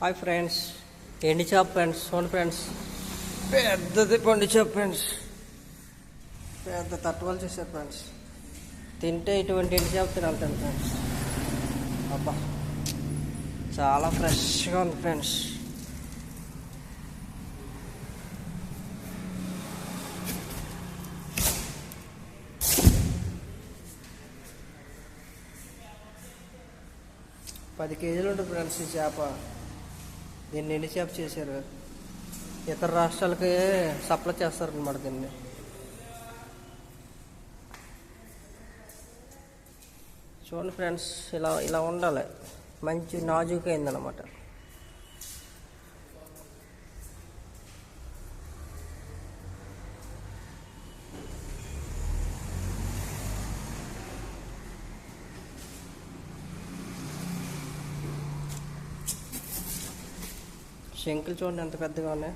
Hi friends ఎండి చేప friends చూడండి friends పెద్దది పండు చేప ఫ్రెండ్స్ పెద్ద తట్టువలు చేశారు ఫ్రెండ్స్ తింటే ఇటువంటి ఎండి చేప తినాలి ఫ్రెండ్స్ అబ్బా. చాలా ఫ్రెష్గా ఉంది ఫ్రెండ్స్ పది కేజీలు ఉంటుంది ఫ్రెండ్స్ ఈ చేప. దీన్ని ఎండి చేప చేశారు. ఇతర రాష్ట్రాలకి సప్లై చేస్తారు అనమాట దీన్ని. చూడండి ఫ్రెండ్స్ ఇలా ఇలా ఉండాలి. మంచి నాజుగా శంకులు చూడండి ఎంత పెద్దగా ఉన్నాయి.